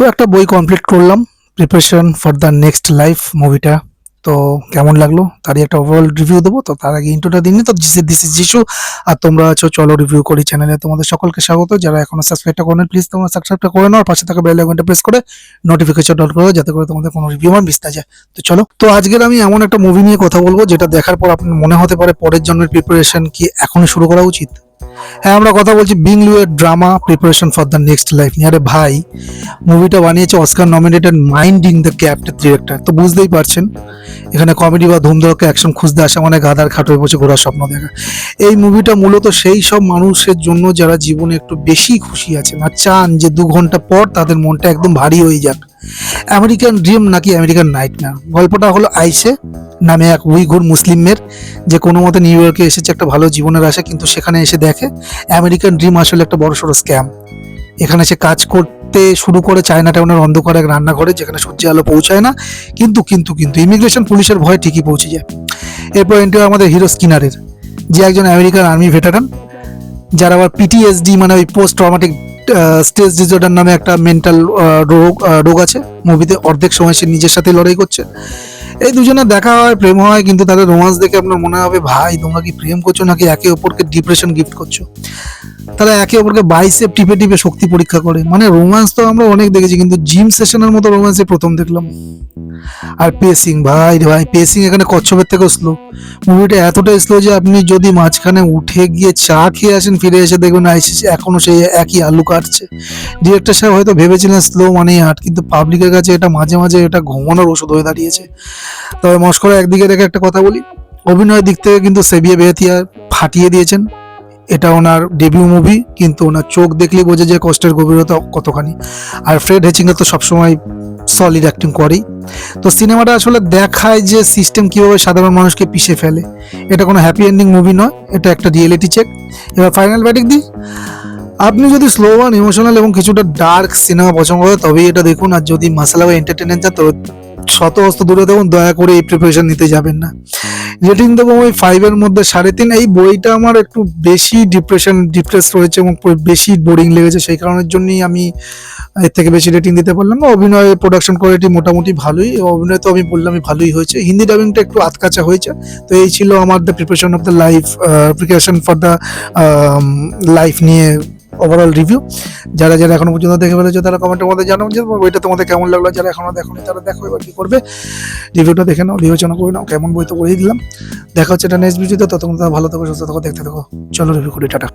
তো একটা বই কমপ্লিট করলাম preparation for the next life মুভিটা তো কেমন লাগল? তারই একটা ওভারঅল রিভিউ দেবো। তো তার আগে ইন্টোটা দিনই তো দিস ইজ যিশু আর তোমরা আছো, চলো রিভিউ করি চ্যানেলে তোমাদের সকলকে স্বাগত। যারা এখনও সাবস্ক্রাইবটা করেন প্লিজ তোমরা সাবস্ক্রাইবটা করে নাও। পাশে থাকা বেল আইকনটা প্রেস করে নোটিফিকেশন অন করো যাতে করে তোমাদের কোনো রিভিউ আমার মিস না যায়। তো চলো। তো আজকের আমি এমন একটা মুভি নিয়ে কথা বলব, যেটা দেখার পর আপনার মনে হতে পারে পরের জন্মের প্রিপারেশন কি এখনই শুরু করা উচিত? হ্যাঁ আমরা কথা বলছি বিংলু এর drama preparation for the next life নিয়ে। আরে ভাই মুভিটা বানিয়েছে Oscar nominated minding the captain director তো বুঝতেই পারছেন, এখানে কমেডি বা ধুমধড়কে অ্যাকশন খুঁজতে আসা মানে গাদার খাটো বসে ঘোরার স্বপ্ন দেখা। এই মুভিটা মূলত সেই সব মানুষের জন্য যারা জীবনে একটু বেশি খুশি আছেন আর চান যে দু ঘণ্টা পর তাদের মনটা একদম ভারী হয়ে যাক। আমেরিকান ড্রিম নাকি আমেরিকান নাইট না? গল্পটা হলো আইসে, নামে এক উইঘুর মুসলিম মেয়ের, যে কোনো মতে নিউ ইয়র্কে এসেছে, একটা ভালো জীবনের আশা কিন্তু সেখানে এসে দেখে আমেরিকান ড্রিম আসলে একটা বড় সড়ো স্ক্যাম এখানে সে কাজ করতে শুরু করে চায়না টাউনের অন্ধকার এক রান্নাঘরে, যেখানে সূর্যের আলো পৌঁছায় না, কিন্তু কিন্তু কিন্তু ইমিগ্রেশন পুলিশের ভয়ে ঠিকই পৌঁছে যায়। এরপর এন্ট্রি আমাদের হিরো স্কিনারের যে একজন আমেরিকান আর্মি ভেটারান যারা আবার পিটিএসডি মানে ওই পোস্ট ট্রমাটিক স্ট্রেস ডিজর্ডার নামে একটা মেন্টাল রোগ রোগ আছে। মুভিতে অর্ধেক সময় সে নিজের সাথে লড়াই করছে। এই দুজনের দেখা হয়, প্রেম হয়, কিন্তু তাদের রোমান্স দেখে আপনার মনে হবে, ভাই, তোমরা কি প্রেম করছ নাকি একে অপরকে ডিপ্রেশন গিফট করছ? তারা একে অপরকে বাইসেপ টিপে টিপে শক্তি পরীক্ষা করে। মানে রোমান্স তো আমরা অনেক দেখেছি, কিন্তু জিম সেশনের মতো রোমান্সে প্রথম দেখলাম। আর পেসিং ভাই রে ভাই পেসিং এখানে কচ্ছপের থেকেও স্লো মুভিটা এতটাই স্লো যে আপনি যদি মাঝখানে উঠে গিয়ে চা খেয়ে আসেন, ফিরে এসে দেখবেন আইসি এখনও সেই একই আলু কাটছে। ডিরেক্টর সাহেব হয়তো ভেবেছিলেন স্লো মানেই আর্ট কিন্তু পাবলিকের কাছে এটা মাঝে মাঝে এটা ঘুমানোর ওষুধ হয়ে দাঁড়িয়েছে। তবে মস্করা একদিকে রেখে একটা কথা বলি। অভিনয়ের দিক থেকে কিন্তু সেবিয়ে বেহতিয়া ফাটিয়ে দিয়েছেন। এটা ওনার ডেবিউ মুভি কিন্তু ওনার চোখ দেখলেই বোঝে যে কষ্টের গভীরতা কতখানি। আর ফ্রেড হেচিংয়ে তো সবসময় সলিড অ্যাক্টিং করেই। তো সিনেমাটা আসলে দেখায় যে সিস্টেম কীভাবে সাধারণ মানুষকে পিষে ফেলে। এটা কোনো হ্যাপি এন্ডিং মুভি নয়, এটা একটা রিয়েলিটি চেক এবার ফাইনাল ব্যাটিং দিই। আপনি যদি স্লো ওয়ান ইমোশনাল এবং কিছুটা ডার্ক সিনেমা পছন্দ করেন, তবেই এটা দেখুন। আর যদি মাসালা বা এন্টারটেনমেন্ট চান, তবে শত অস্ত দূরে দেখুন দয়া করে এই প্রিপারেশন নিতে যাবেন না। রেটিং দেবো ওই ফাইভের মধ্যে সাড়ে তিন। এই বইটা আমার একটু বেশি ডিপ্রেশন ডিপ্রেস রয়েছে এবং বেশি বোরিং লেগেছে, সেই কারণের জন্যই আমি এর থেকে বেশি রেটিং দিতে পারলাম না। অভিনয় প্রোডাকশন কোয়ালিটি মোটামুটি ভালোই। অভিনয় তো আমি বললামই ভালোই হয়েছে। হিন্দি ডাবিংটা একটু আতকাচা হয়েছে। তো এই ছিল আমার the preparation of the life preparation for the life নিয়ে ওভারঅল রিভিউ যারা যারা এখনও পর্যন্ত দেখে ফেলেছো তারা কমেন্টের মধ্যে জানাব যে, বইটা তোমাদের কেমন লাগল, যারা এখনও দেখোনি তারা দেখো এবার কী করবে। রিভিউটা দেখে নাও, বিবেচনা করে নাও, কেমন বই তো করেই দিলাম। দেখা হচ্ছে এটা নেক্সট ভিডিওতে ততক্ষণ ভালো থাকো, সুস্থ থাকো, দেখতে থাকো। চলো রিভিউ করি, টাটা।